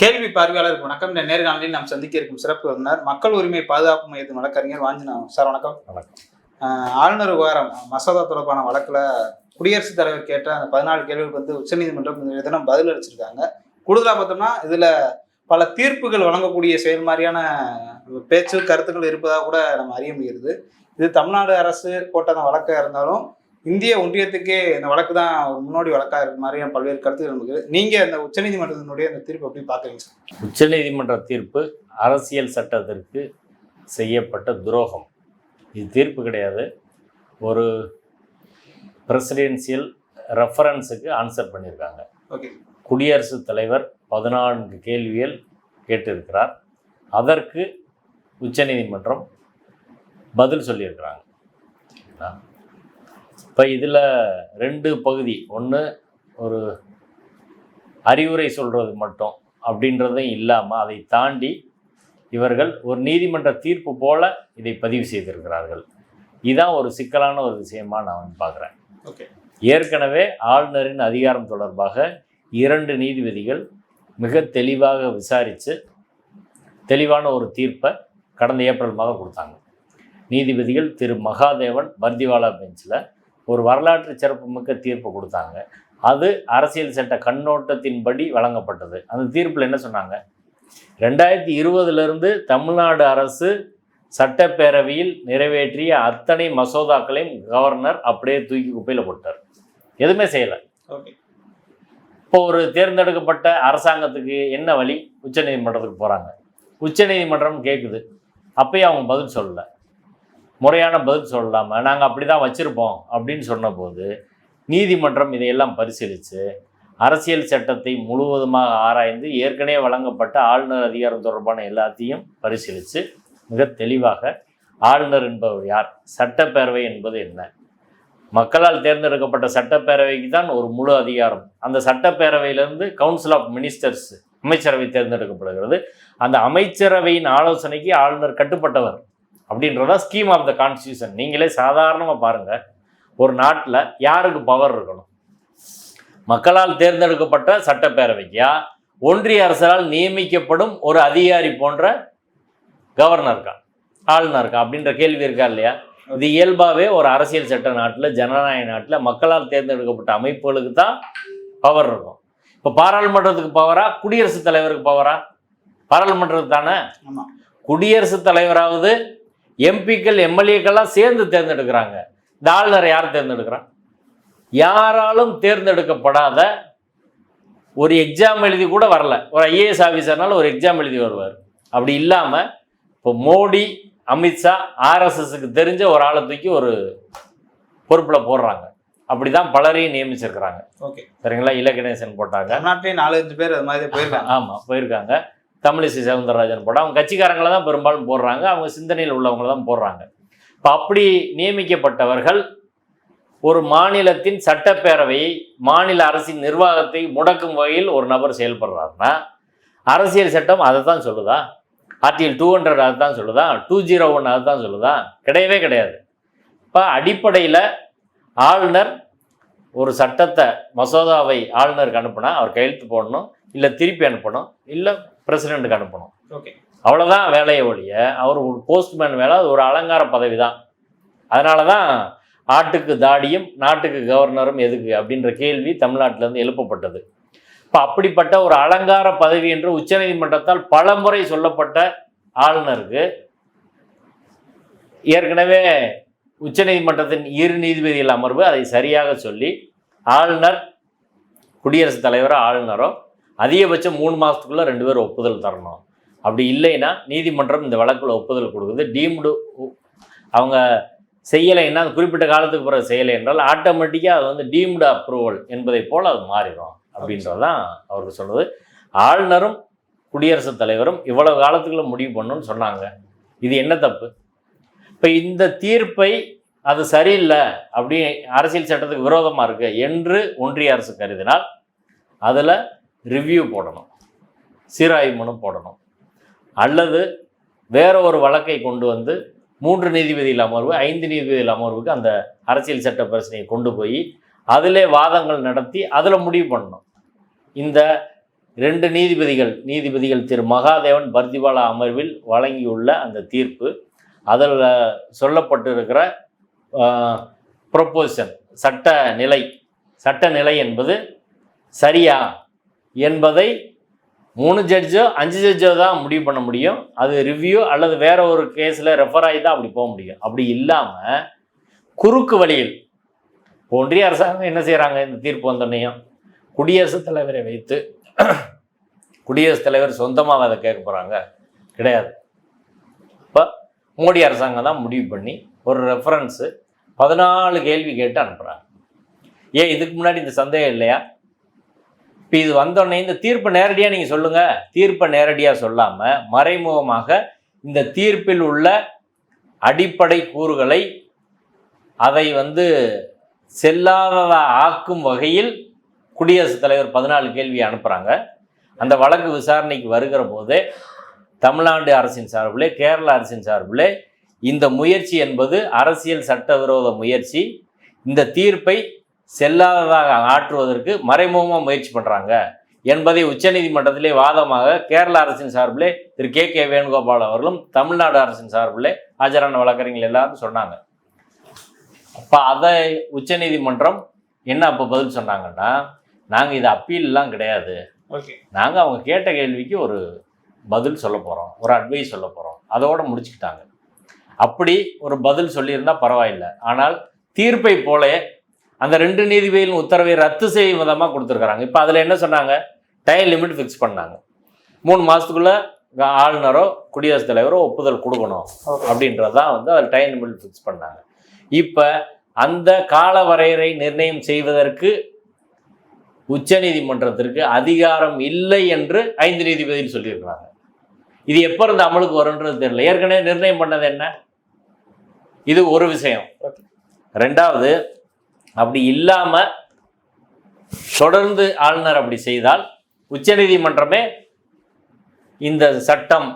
கேள்வி பார்வையாளருக்கு வணக்கம். இந்த நேர்காணலில் நாம் சந்திக்க இருக்கும் சிறப்பு விருந்தினர் மக்கள் உரிமை பாதுகாப்பு மையத்தின் வழக்கறிஞர் வாஞ்சிநாதன் சார் வணக்கம். வணக்கம். ஆளுநர் விவகாரம் மசோதா தொடர்பான வழக்குல குடியரசுத் தலைவர் கேட்ட அந்த பதினாலு கேள்விகளுக்கு வந்து உச்சநீதிமன்றம் தினம் பதில் அளிச்சிருக்காங்க. கூடுதலா பார்த்தோம்னா இதுல பல தீர்ப்புகள் வழங்கக்கூடிய செயல் மாதிரியான பேச்சு கருத்துக்கள் இருப்பதாக கூட நம்ம அறிய முடிகிறது. இது தமிழ்நாடு அரசு போட்ட அந்த வழக்காக இருந்தாலும் இந்திய ஒன்றியத்துக்கே இந்த வழக்கு தான் ஒரு முன்னோடி வழக்காக இருக்க மாதிரியான பல்வேறு கருத்துக்கள் நமக்கு நீங்க அந்த உச்சநீதிமன்றத்தினுடைய அந்த தீர்ப்பு எப்படி பாக்குறீங்க சார்? உச்சநீதிமன்ற தீர்ப்பு அரசியல் சட்டத்திற்கு செய்யப்பட்ட துரோகம். இது தீர்ப்பு கிடையாது. ஒரு பிரசிடென்சியல் ரெஃபரன்ஸுக்கு ஆன்சர் பண்ணியிருக்காங்க. ஓகே. குடியரசுத் தலைவர் பதினான்கு கேள்விகள் கேட்டிருக்கிறார். அதற்கு உச்சநீதிமன்றம் பதில் சொல்லியிருக்கிறாங்க. இப்போ இதில் ரெண்டு பகுதி. ஒன்று ஒரு அறிவுரை சொல்கிறது மட்டும் அப்படின்றதும் இல்லாமல் அதை தாண்டி இவர்கள் ஒரு நீதிமன்ற தீர்ப்பு போல இதை பதிவு செய்திருக்கிறார்கள். இதான் ஒரு சிக்கலான ஒரு விஷயமா நான் பார்க்குறேன். ஓகே. ஏற்கனவே ஆளுநரின் அதிகாரம் தொடர்பாக இரண்டு நீதிபதிகள் மிக தெளிவாக விசாரித்து தெளிவான ஒரு தீர்ப்பை கடந்த ஏப்ரல் மாதம் கொடுத்தாங்க. நீதிபதிகள் திரு மகாதேவன் பர்திவாலா பெஞ்சில் ஒரு வரலாற்று சிறப்புமிக்க தீர்ப்பு கொடுத்தாங்க. அது அரசியல் சட்ட கண்ணோட்டத்தின்படி வழங்கப்பட்டது. அந்த தீர்ப்பில் என்ன சொன்னாங்க? ரெண்டாயிரத்தி இருபதுலேருந்து தமிழ்நாடு அரசு சட்டப்பேரவையில் நிறைவேற்றிய அத்தனை மசோதாக்களையும் கவர்னர் அப்படியே தூக்கி குப்பையில் போட்டார். எதுவுமே செய்யலை. ஓகே. இப்போ ஒரு தேர்ந்தெடுக்கப்பட்ட அரசாங்கத்துக்கு என்ன வழி? உச்சநீதிமன்றத்துக்கு போகிறாங்க உச்சநீதிமன்றம் கேட்குது அப்பயும் அவங்க பதில் சொல்லலை. முறையான பதில் சொல்லாமல் நாங்கள் அப்படி தான் வச்சுருப்போம் அப்படின்னு சொன்னபோது நீதிமன்றம் இதையெல்லாம் பரிசீலித்து அரசியல் சட்டத்தை முழுவதுமாக ஆராய்ந்து ஏற்கனவே வழங்கப்பட்ட ஆளுநர் அதிகாரம் தொடர்பான எல்லாத்தையும் பரிசீலித்து மிக தெளிவாக ஆளுநர் என்பவர் யார் சட்டப்பேரவை என்பது என்ன? மக்களால் தேர்ந்தெடுக்கப்பட்ட சட்டப்பேரவைக்கு தான் ஒரு முழு அதிகாரம். அந்த சட்டப்பேரவையிலிருந்து கவுன்சில் ஆஃப் மினிஸ்டர்ஸ் அமைச்சரவை தேர்ந்தெடுக்கப்படுகிறது. அந்த அமைச்சரவையின் ஆலோசனைக்கு ஆளுநர் கட்டுப்பட்டவர். அப்படின்றதா ஸ்கீம் ஆஃப் த கான்ஸ்டியூஷன் நீங்களே சாதாரணமாக பாருங்கள் ஒரு நாட்டில் யாருக்கு பவர் இருக்கணும்? மக்களால் தேர்ந்தெடுக்கப்பட்ட சட்டப்பேரவைக்கா? ஒன்றிய அரசால் நியமிக்கப்படும் ஒரு அதிகாரி போன்ற கவர்னருக்கா ஆளுநருக்கா அப்படின்ற கேள்வி இருக்கா இல்லையா? இது இயல்பாகவே ஒரு அரசியல் சட்ட நாட்டில் ஜனநாயக நாட்டில் மக்களால் தேர்ந்தெடுக்கப்பட்ட அமைப்புகளுக்கு தான் பவர் இருக்கும். இப்போ பாராளுமன்றத்துக்கு பவரா குடியரசுத் தலைவருக்கு பவரா பாராளுமன்றத்துக்கு தானே? குடியரசுத் தலைவராவது எம்பிக்கள் எம்எல்ஏக்கள்லாம் சேர்ந்து தேர்ந்தெடுக்கிறாங்க. இந்த ஆளுநரை யார் தேர்ந்தெடுக்கிறான்? யாராலும் தேர்ந்தெடுக்கப்படாத ஒரு எக்ஸாம் எழுதி கூட வரல. ஒரு ஐஏஎஸ் ஆஃபீஸர்னால ஒரு எக்ஸாம் எழுதி வருவார். அப்படி இல்லாமல் இப்போ மோடி அமித்ஷா ஆர்எஸ்எஸ்க்கு தெரிஞ்ச ஒரு ஆளை தூக்கி ஒரு பொறுப்பில் போடுறாங்க. அப்படி தான் பலரையும் நியமிச்சிருக்கிறாங்க. ஓகே. சரிங்களா? இலகணேசன் போட்டாங்க. தமிழ்நாட்டிலே நாலு அஞ்சு பேர் அது மாதிரி போயிருக்காங்க. ஆமாம் போயிருக்காங்க. தமிழிசை சவுந்தரராஜன் போட அவங்க கட்சிக்காரங்களை தான் பெரும்பாலும் போடுறாங்க அவங்க சிந்தனையில் உள்ளவங்களை தான் போடுறாங்க. இப்போ அப்படி நியமிக்கப்பட்டவர்கள் ஒரு மாநிலத்தின் சட்டப்பேரவையை மாநில அரசின் நிர்வாகத்தை முடக்கும் வகையில் ஒரு நபர் செயல்படுறாருன்னா அரசியல் சட்டம் அதை தான் சொல்லுதா? ஆர்டிஎல் டூ ஹண்ட்ரட் அதை தான் சொல்லுதா? டூ ஜீரோ ஒன் அதை தான் சொல்லுதா? கிடையவே கிடையாது. இப்போ அடிப்படையில் ஆளுநர் ஒரு சட்டத்தை மசோதாவை ஆளுநருக்கு அனுப்புனா அவர் கையெழுத்து போடணும் இல்லை திருப்பி அனுப்பணும் இல்லை பிரசிடெண்ட்டுக்கு அனுப்பணும். ஓகே. அவ்வளோதான் வேலையை ஒழிய அவர் ஒரு போஸ்ட்மேன் வேலை அது ஒரு அலங்கார பதவி தான் அதனால தான் ஆட்டுக்கு தாடியும் நாட்டுக்கு கவர்னரும் எதுக்கு அப்படின்ற கேள்வி தமிழ்நாட்டிலேருந்து எழுப்பப்பட்டது. இப்போ அப்படிப்பட்ட ஒரு அலங்கார பதவி என்று உச்சநீதிமன்றத்தால் பலமுறை சொல்லப்பட்ட ஆளுநருக்கு ஏற்கனவே உச்சநீதிமன்றத்தின் இரு நீதிபதிகள் அமர்வு அதை சரியாக சொல்லி ஆளுநர் குடியரசுத் தலைவரோ ஆளுநரோ அதிகபட்சம் மூணு மாதத்துக்குள்ளே ரெண்டு பேரும் ஒப்புதல் தரணும். அப்படி இல்லைன்னா நீதிமன்றம் இந்த வழக்கில் ஒப்புதல் கொடுக்குது. டீம்டு அவங்க செய்யலைன்னா அது குறிப்பிட்ட காலத்துக்கு பிறகு செய்யலை என்றால் ஆட்டோமேட்டிக்காக அது வந்து டீம்டு அப்ரூவல் என்பதை போல் அது மாறிடும் அப்படின்றது தான் அவருக்கு சொன்னது ஆளுநரும் குடியரசுத் தலைவரும் இவ்வளவு காலத்துக்குள்ள முடிவு பண்ணணும்னு சொன்னாங்க. இது என்ன தப்பு? இப்போ இந்த தீர்ப்பை அது சரியில்லை அப்படி அரசியல் சட்டத்துக்கு விரோதமாக இருக்கு என்று ஒன்றிய அரசு கருதினால் அதில் ரிவ்யூ போடணும். சீராய்வு மனு போடணும். அல்லது வேற ஒரு வழக்கை கொண்டு வந்து மூன்று நீதிபதியில் அமர்வு ஐந்து நீதிபதியில் அமர்வுக்கு அந்த அரசியல் சட்ட பிரச்சனையை கொண்டு போய் அதிலே வாதங்கள் நடத்தி அதில் முடிவு பண்ணணும். இந்த ரெண்டு நீதிபதிகள் நீதிபதிகள் திரு மகாதேவன் பர்திபாலா அமர்வில் வழங்கியுள்ள அந்த தீர்ப்பு அதில் சொல்லப்பட்டிருக்கிற ப்ரொப்போசன் சட்ட நிலை சட்ட நிலை என்பது சரியா என்பதை மூணு ஜட்ஜோ அஞ்சு ஜட்ஜோ தான் முடிவு பண்ண முடியும். அது ரிவ்யூ அல்லது வேற ஒரு கேஸில் ரெஃபர் ஆகி தான் அப்படி போக முடியும். அப்படி இல்லாமல் குறுக்கு வழியில் ஒன்றிய அரசாங்கம் என்ன செய்கிறாங்க இந்த தீர்ப்பு வந்தோடனையும் குடியரசுத் தலைவரை வைத்து குடியரசுத் தலைவர் சொந்தமாக அதை கேட்க போகிறாங்க கிடையாது. இப்போ மோடி அரசாங்கம் தான் முடிவு பண்ணி ஒரு ரெஃபரன்ஸு பதினாலு கேள்வி கேட்டு அனுப்புகிறாங்க ஏன் இதுக்கு முன்னாடி இந்த சந்தேகம் இல்லையா? இப்போ இது வந்தோடனே இந்த தீர்ப்பை நேரடியாக நீங்கள் சொல்லுங்கள் தீர்ப்பை நேரடியாக சொல்லாமல் மறைமுகமாக இந்த தீர்ப்பில் உள்ள அடிப்படை கூறுகளை அதை வந்து செல்லாததாக ஆக்கும் வகையில் குடியரசுத் தலைவர் பதினாலு கேள்வி அனுப்புகிறாங்க அந்த வழக்கு விசாரணைக்கு வருகிற போதே தமிழ்நாடு அரசின் சார்பிலே கேரள அரசின் சார்பிலே இந்த முயற்சி என்பது அரசியல் சட்டவிரோத முயற்சி. இந்த தீர்ப்பை செல்லாததாக ஆற்றுவதற்கு மறைமுகமாக முயற்சி பண்ணுறாங்க என்பதை உச்சநீதிமன்றத்திலே வாதமாக கேரள அரசின் சார்பிலே திரு கே கே வேணுகோபால் அவர்களும் தமிழ்நாடு அரசின் சார்பிலே ஆஜரான வழக்கறிஞர்கள் எல்லாரும் சொன்னாங்க. அப்போ அதை உச்சநீதிமன்றம் என்ன அப்போ பதில் சொன்னாங்கன்னா நாங்கள் இது அப்பீல்லாம் கிடையாது. ஓகே. நாங்கள் அவங்க கேட்ட கேள்விக்கு ஒரு பதில் சொல்ல போகிறோம் ஒரு அட்வைஸ் சொல்ல போகிறோம் அதோட முடிச்சுக்கிட்டாங்க. அப்படி ஒரு பதில் சொல்லியிருந்தா பரவாயில்லை. ஆனால் தீர்ப்பை போல அந்த ரெண்டு நீதிபதிகளின் உத்தரவை ரத்து செய்யும் விதமாக கொடுத்துருக்குறாங்க. இப்போ அதில் என்ன சொன்னாங்க? டைம் லிமிட் ஃபிக்ஸ் பண்ணாங்க. மூணு மாதத்துக்குள்ளே ஆளுநரோ குடியரசுத் தலைவரோ ஒப்புதல் கொடுக்கணும் அப்படின்றதான் வந்து அதில் டைம் லிமிட் ஃபிக்ஸ் பண்ணாங்க. இப்போ அந்த கால வரையறை நிர்ணயம் செய்வதற்கு உச்சநீதிமன்றத்திற்கு அதிகாரம் இல்லை என்று ஐந்து நீதிபதிகள் சொல்லியிருக்கிறாங்க. இது எப்போ இருந்து அமலுக்கு வரும்ன்றது தெரியல. ஏற்கனவே நிர்ணயம் பண்ணது என்ன? இது ஒரு விஷயம். ரெண்டாவது அப்படி இல்லாமல் தொடர்ந்து ஆளுநர் அப்படி செய்தால் உச்சநீதிமன்றமே இந்த சட்டம்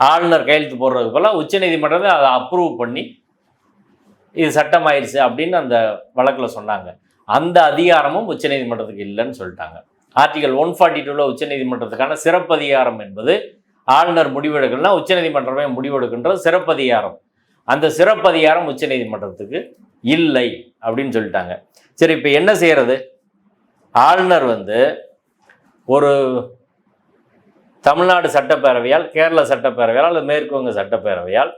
ஆளுநர் கையெழுத்து போடுறது போல உச்சநீதிமன்றமே அதை அப்ரூவ் பண்ணி இது சட்டம் ஆயிடுச்சு அப்படின்னு அந்த வழக்கில் சொன்னாங்க. அந்த அதிகாரமும் உச்சநீதிமன்றத்துக்கு இல்லைன்னு சொல்லிட்டாங்க. ஆர்டிகல் ஒன் ஃபார்ட்டி டூவில் உச்சநீதிமன்றத்துக்கான சிறப்பு அதிகாரம் என்பது ஆளுநர் முடிவெடுக்கணும்னா உச்சநீதிமன்றமே முடிவெடுக்கின்றது சிறப்பதிகாரம். அந்த சிறப்பதிகாரம் உச்ச உச்சநீதிமன்றத்துக்கு இல்லை அப்படின்னு சொல்லிட்டாங்க. சரி இப்போ என்ன செய்கிறது ஆளுநர் வந்து ஒரு தமிழ்நாடு சட்டப்பேரவையால் கேரள சட்டப்பேரவையால் அல்லது மேற்குவங்க சட்டப்பேரவையால்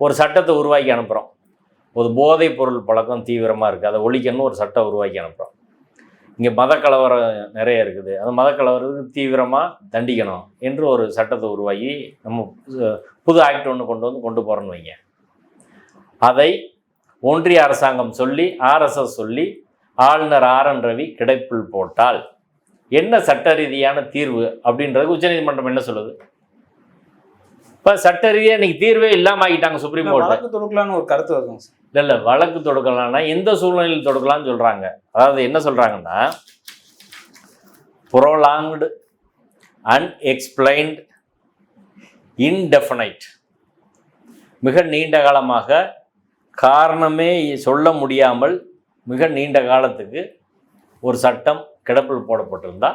ஒரு சட்டத்தை உருவாக்கி அனுப்புகிறோம் ஒரு போதைப் பொருள் பழக்கம் தீவிரமாக இருக்குது அதை ஒழிக்கணும்னு ஒரு சட்டம் உருவாக்கி அனுப்புகிறோம் இங்கே மதக்கலவரம் நிறைய இருக்குது. அந்த மதக்கலவரத்துக்கு தீவிரமாக தண்டிக்கணும் என்று ஒரு சட்டத்தை உருவாக்கி நம்ம புது ஆக்ட் ஒன்று கொண்டு வந்து கொண்டு போகிறோன்னு வைங்க. அதை ஒன்றிய அரசாங்கம் சொல்லி ஆர்எஸ்எஸ் சொல்லி ஆளுநர் ஆர் என் ரவி கிடைப்பில் போட்டால் என்ன சட்ட ரீதியான தீர்வு அப்படின்றது உச்சநீதிமன்றம் என்ன சொல்லுது? இப்போ சட்ட ரீதியாக இன்னைக்கு தீர்வே இல்லாம ஆக்கிட்டாங்க சுப்ரீம் கோர்ட் வழக்கு தொடுக்கலான்னு ஒரு கருத்து சார். இல்லை இல்லை வழக்கு தொடுக்கலாம்னா எந்த சூழ்நிலையில் தொடுக்கலாம்னு சொல்கிறாங்க அதாவது என்ன சொல்கிறாங்கன்னா ப்ரோலாங்டு அன்எக்ஸ்பிளைன்ட் இன்டெஃபினைட் மிக நீண்ட காலமாக காரணமே சொல்ல முடியாமல் மிக நீண்ட காலத்துக்கு ஒரு சட்டம் கிடப்பில் போடப்பட்டிருந்தா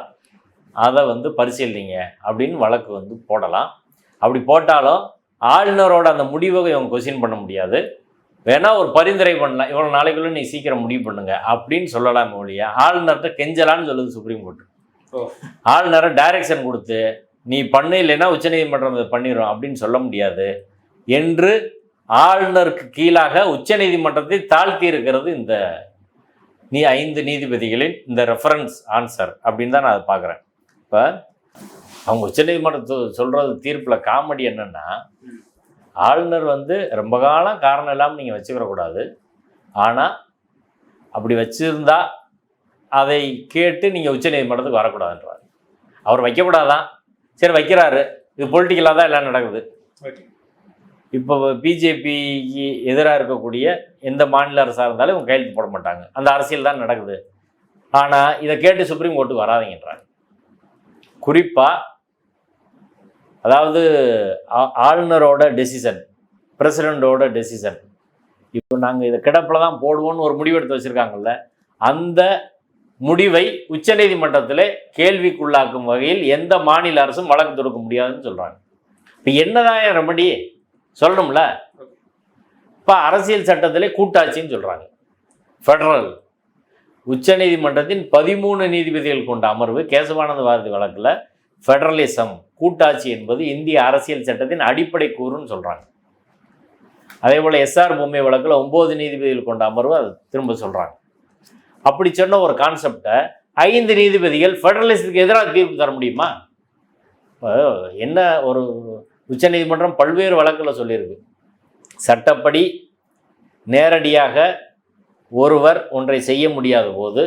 அதை வந்து பரிசீலிங்க அப்படின்னு வழக்கு வந்து போடலாம். அப்படி போட்டாலும் ஆளுநரோட அந்த முடிவை இவங்க கொஸ்டின் பண்ண முடியாது. வேணா ஒரு பரிந்துரை பண்ணலாம். இவ்வளோ நாளைக்குள்ள நீ சீக்கிரம் முடிவு பண்ணுங்க அப்படின்னு சொல்லலாம் ஒழிய ஆளுநர்கிட்ட கெஞ்சலான்னு சொல்லுது சுப்ரீம் கோர்ட். ஆளுநரை டைரக்ஷன் கொடுத்து நீ பண்ணு இல்லைன்னா உச்சநீதிமன்றம் பண்ணிடும் அப்படின்னு சொல்ல முடியாது. என்று ஆளுநருக்கு கீழாக உச்சநீதிமன்றத்தை தாழ்த்தி இருக்கிறது இந்த நீ ஐந்து நீதிபதிகளின் இந்த ரெஃபரன்ஸ் ஆன்சர் அப்படின்னு தான் நான் அதை பார்க்குறேன். இப்போ அவங்க உச்சநீதிமன்றத்து சொல்கிறது தீர்ப்பில் காமெடி என்னென்னா ஆளுநர் வந்து ரொம்ப காலம் காரணம் இல்லாமல் நீங்கள் வச்சுக்கிறக்கூடாது. ஆனால் அப்படி வச்சுருந்தா அதை கேட்டு நீங்கள் உச்சநீதிமன்றத்துக்கு வரக்கூடாதுன்றார். அவர் வைக்கக்கூடாதான். சரி வைக்கிறாரு. இது பொலிட்டிக்கலாக தான் எல்லாம் நடக்குது. ஓகே இப்போ பிஜேபிக்கு எதிராக இருக்கக்கூடிய எந்த மாநில அரசாக இருந்தாலும் இவங்க கையெழுத்து போட மாட்டாங்க. அந்த அரசியல் தான் நடக்குது. ஆனால் இதை கேட்டு சுப்ரீம் கோர்ட்டுக்கு வராதுங்கிறாங்க குறிப்பாக அதாவது ஆ- ஆளுநரோட டெசிஷன் பிரசிடெண்டோட டெசிஷன் இப்போ நாங்கள் இதை கிடப்பில் தான் போடுவோம்னு ஒரு முடிவெடுத்து வச்சுருக்காங்கல்ல அந்த முடிவை உச்சநீதிமன்றத்தில் கேள்விக்குள்ளாக்கும் வகையில் எந்த மாநில அரசும் வழக்கு தொடுக்க முடியாதுன்னு சொல்கிறாங்க இப்போ என்னதான் ரெமடி சொல்லணும்ல? இப்போ அரசியல் சட்டத்திலே கூட்டாட்சின்னு சொல்கிறாங்க ஃபெடரல் உச்சநீதிமன்றத்தின் பதிமூணு நீதிபதிகள் கொண்ட அமர்வு கேசவானந்த பாரதி வழக்கில் ஃபெடரலிசம் கூட்டாட்சி என்பது இந்திய அரசியல் சட்டத்தின் அடிப்படை கூறுன்னு சொல்கிறாங்க அதே போல் எஸ்ஆர் பொம்மை வழக்கில் ஒம்பது நீதிபதிகள் கொண்ட அமர்வு அதை திரும்ப சொல்கிறாங்க அப்படி சொன்ன ஒரு கான்செப்டை ஐந்து நீதிபதிகள் ஃபெடரலிசத்துக்கு எதிராக தீர்ப்பு தர முடியுமா? என்ன ஒரு உச்சநீதிமன்றம் பல்வேறு வழக்கில் சொல்லியிருக்கு. சட்டப்படி நேரடியாக ஒருவர் ஒன்றை செய்ய முடியாத போது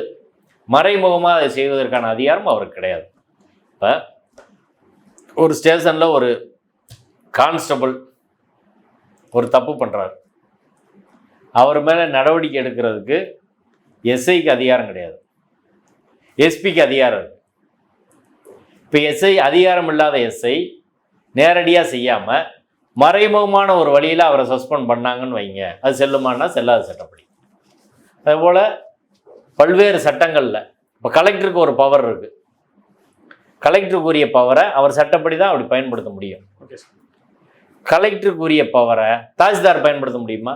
மறைமுகமாக அதை செய்வதற்கான அதிகாரம் அவருக்கு கிடையாது. இப்போ ஒரு ஸ்டேஷனில் ஒரு கான்ஸ்டபிள் ஒரு தப்பு பண்ணுறார் அவர் மேலே நடவடிக்கை எடுக்கிறதுக்கு எஸ்ஐக்கு அதிகாரம் கிடையாது. எஸ்பிக்கு அதிகாரம் இருக்குது இப்போ எஸ்ஐ அதிகாரம் இல்லாத எஸ்ஐ நேரடியாக செய்யாமல் மறைமுகமான ஒரு வழியில் அவரை சஸ்பெண்ட் பண்ணாங்கன்னு வைங்க. அது செல்லுமான்னா செல்லாத சட்டப்படி. அதுபோல் பல்வேறு சட்டங்களில் இப்போ கலெக்டருக்கு ஒரு பவர் இருக்குது கலெக்டருக்கு உரிய பவரை அவர் சட்டப்படி தான் அப்படி பயன்படுத்த முடியும். ஓகே சார் கலெக்டருக்கு உரிய பவரை தாசில்தார் பயன்படுத்த முடியுமா?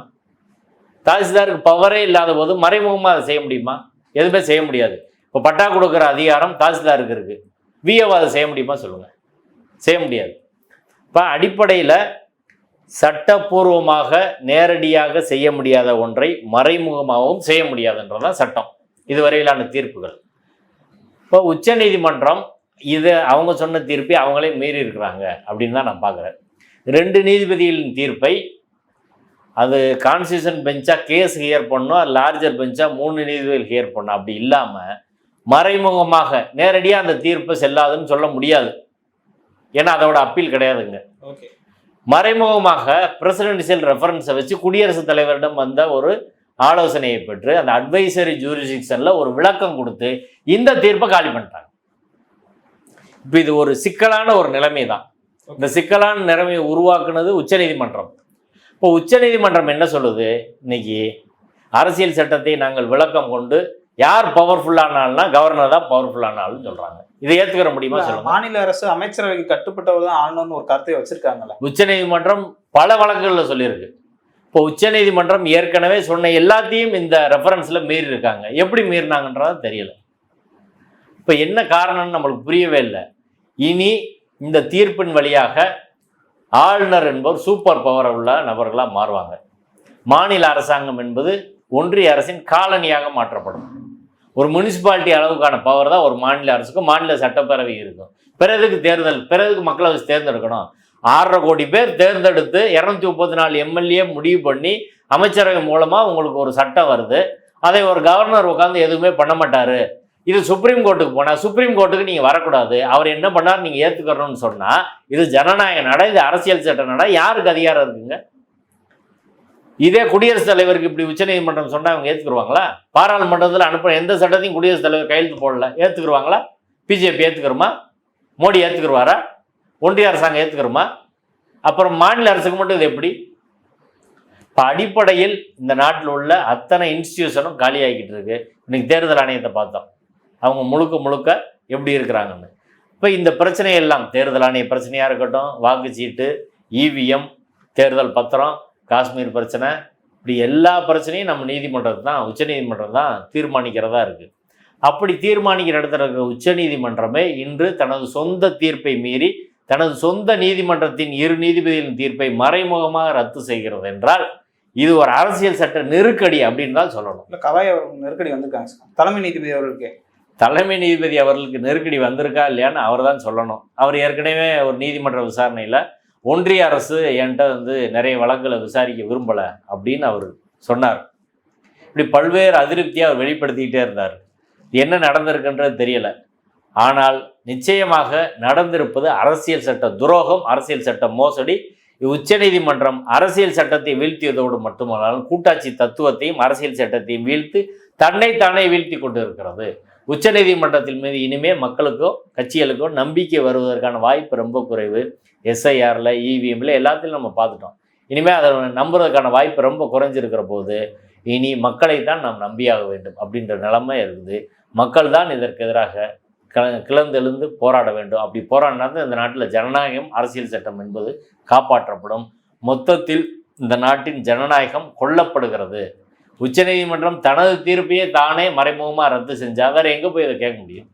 தாசில்தாருக்கு பவரே இல்லாத போது மறைமுகமாக அதை செய்ய முடியுமா? எதுவுமே செய்ய முடியாது. இப்போ பட்டா கொடுக்குற அதிகாரம் தாசில்தாருக்கு இருக்குது விஏஓ அதை செய்ய முடியுமா? சொல்லுங்கள் செய்ய முடியாது. இப்போ அடிப்படையில் சட்டப்பூர்வமாக நேரடியாக செய்ய முடியாத ஒன்றை மறைமுகமாகவும் செய்ய முடியாதுன்றதான் சட்டம். இதுவரையிலான தீர்ப்புகள். இப்போ உச்சநீதிமன்றம் இது அவங்க சொன்ன தீர்ப்பை அவங்களே மீறி இருக்கிறாங்க அப்படின்னு தான் நான் பார்க்குறேன் ரெண்டு நீதிபதிகளின் தீர்ப்பை அது கான்ஸ்டியூஷன் பெஞ்சாக கேஸ் ஹியர் பண்ணோம் லார்ஜர் பெஞ்சாக மூணு நீதிபதிகள் ஹியர் பண்ணோம். அப்படி இல்லாமல் மறைமுகமாக நேரடியாக அந்த தீர்ப்பு செல்லாதுன்னு சொல்ல முடியாது. ஏன்னா அதோட அப்பீல் கிடையாதுங்க. மறைமுகமாக பிரசிடென்சியல் ரெஃபரன்ஸை வச்சு குடியரசுத் தலைவரிடம் வந்த ஒரு ஆலோசனையை பெற்று அந்த அட்வைசரி ஜூரிசிக்ஷனில் ஒரு விளக்கம் கொடுத்து இந்த தீர்ப்பை காலி பண்ணிட்டாங்க. இப்போ இது ஒரு சிக்கலான ஒரு நிலைமை தான் இந்த சிக்கலான நிலைமையை உருவாக்குனது உச்சநீதிமன்றம். இப்போ உச்சநீதிமன்றம் என்ன சொல்லுது? இன்னைக்கு அரசியல் சட்டத்தை நாங்கள் விளக்கம் கொண்டு யார் பவர்ஃபுல்லானால்னா கவர்னர் தான் பவர்ஃபுல்லானாலும் சொல்றாங்க. இதை ஏத்துக்கிற முடியுமா சொல்லுங்க. மாநில அரசு அமைச்சரவைக்கு கட்டுப்பட்டவர் தான் ஆளணும்னு ஒரு கருத்தை வச்சிருக்காங்கல்ல. உச்சநீதிமன்றம் பல வழக்குகளில் சொல்லியிருக்கு. இப்போ உச்சநீதிமன்றம் ஏற்கனவே சொன்ன எல்லாத்தையும் இந்த ரெஃபரன்ஸில் மீறி இருக்காங்க எப்படி மீறினாங்கன்றது தெரியல. இப்போ என்ன காரணம்னு நம்மளுக்கு புரியவே இல்லை. இனி இந்த தீர்ப்பின் வழியாக ஆளுநர் என்பவர் சூப்பர் பவர் உள்ள நபர்களாக மாறுவாங்க. மாநில அரசாங்கம் என்பது ஒன்றிய அரசின் காலனியாக மாற்றப்படும். ஒரு முனிசிபாலிட்டி அளவுக்கான பவர் தான் ஒரு மாநில அரசுக்கும் மாநில சட்டப்பேரவை இருக்கும். பிறகுக்கு தேர்தல் பிறகுக்கு மக்களை வச்சு தேர்ந்தெடுக்கணும். ஆறரை கோடி பேர் தேர்ந்தெடுத்து இரநூத்தி முப்பத்தி நாலு எம்எல்ஏ முடிவு பண்ணி அமைச்சரவை மூலமாக உங்களுக்கு ஒரு சட்டம் வருது. அதை ஒரு கவர்னர் உட்காந்து எதுவுமே பண்ண மாட்டார். இது சுப்ரீம் கோர்ட்டுக்கு போனால் சுப்ரீம் கோர்ட்டுக்கு நீங்கள் வரக்கூடாது. அவர் என்ன பண்ணார் நீங்கள் ஏற்றுக்கணும்னு சொன்னால் இது ஜனநாயக நட இது அரசியல் சட்ட நட யாருக்கு அதிகாரம் இருக்குங்க? இதே குடியரசுத் தலைவருக்கு இப்படி உச்சநீதிமன்றம் சொன்னால் அவங்க ஏற்றுக்குருவாங்களா பாராளுமன்றத்தில் அனுப்ப எந்த சட்டத்தையும் குடியரசுத் தலைவர் கையெழுத்து போடல. ஏற்றுக்குருவாங்களா பிஜேபி ஏற்றுக்கிறோமா மோடி ஏற்றுக்குருவாரா ஒன்றிய அரசாங்கம் ஏற்றுக்கிறோமா அப்புறம் மாநில அரசுக்கு மட்டும் இது எப்படி? இப்போ அடிப்படையில் இந்த நாட்டில் உள்ள அத்தனை இன்ஸ்டிடியூஷனும் காலியாகிக்கிட்டு இருக்கு. இன்னைக்கு தேர்தல் ஆணையத்தை பார்த்தோம். அவங்க முழுக்க முழுக்க எப்படி இருக்கிறாங்கன்னு. இப்போ இந்த பிரச்சனையெல்லாம் தேர்தல் ஆணைய பிரச்சனையாக இருக்கட்டும் வாக்குச்சீட்டு இவிஎம் தேர்தல் பத்திரம் காஷ்மீர் பிரச்சனை இப்படி எல்லா பிரச்சனையும் நம்ம நீதிமன்றம் தான் உச்சநீதிமன்றம் தான் தீர்மானிக்கிறதா இருக்குது அப்படி தீர்மானிக்கிற இடத்துல இருக்கிற உச்சநீதிமன்றமே இன்று தனது சொந்த தீர்ப்பை மீறி தனது சொந்த நீதிமன்றத்தின் இரு நீதிபதிகளின் தீர்ப்பை மறைமுகமாக ரத்து செய்கிறது என்றால் இது ஒரு அரசியல் சட்ட நெருக்கடி அப்படின்னு தான் சொல்லணும். இல்ல கவாய் அவர்களுக்கு நெருக்கடி வந்திருக்காங்க தலைமை நீதிபதி அவர்களுக்கு. தலைமை நீதிபதி அவர்களுக்கு நெருக்கடி வந்திருக்கா இல்லையான்னு அவர் தான் சொல்லணும். அவர் ஏற்கனவே ஒரு நீதிமன்ற விசாரணையில் ஒன்றிய அரசு என்கிட்ட வந்து நிறைய வழக்குகளை விசாரிக்க விரும்பலை அப்படின்னு அவர் சொன்னார். இப்படி பல்வேறு அதிருப்தியை அவர் வெளிப்படுத்திக்கிட்டே இருந்தார். என்ன நடந்திருக்குன்றது தெரியல. ஆனால் நிச்சயமாக நடந்திருப்பது அரசியல் சட்ட துரோகம் அரசியல் சட்ட மோசடி உச்சநீதிமன்றம் அரசியல் சட்டத்தை வீழ்த்தியதோடு மட்டுமல்லாமல் கூட்டாட்சி தத்துவத்தையும் அரசியல் சட்டத்தையும் வீழ்த்து தன்னைத்தானே வீழ்த்தி கொண்டு இருக்கிறது உச்சநீதிமன்றத்தின் மீது இனிமேல் மக்களுக்கோ கட்சிகளுக்கோ நம்பிக்கை வருவதற்கான வாய்ப்பு ரொம்ப குறைவு. எஸ்ஐஆரில் இவிஎம்ல எல்லாத்திலும் நம்ம பார்த்துட்டோம். இனிமேல் அதை நம்புறதுக்கான வாய்ப்பு ரொம்ப குறைஞ்சிருக்கிற போது இனி மக்களை தான் நாம் நம்பியாக வேண்டும் அப்படின்ற நிலைமை இருக்குது. மக்கள் தான் இதற்கு எதிராக கிள- கிளர்ந்தெழுந்து போராட வேண்டும். அப்படி போராடினா தான் இந்த நாட்டில் ஜனநாயகம் அரசியல் சட்டம் என்பது காப்பாற்றப்படும். மொத்தத்தில் இந்த நாட்டின் ஜனநாயகம் கொல்லப்படுகிறது. உச்சநீதிமன்றம் தனது தீர்ப்பையே தானே மறைமுகமாக ரத்து செஞ்சால் வேறு எங்கே போய் இதை கேட்க முடியும்?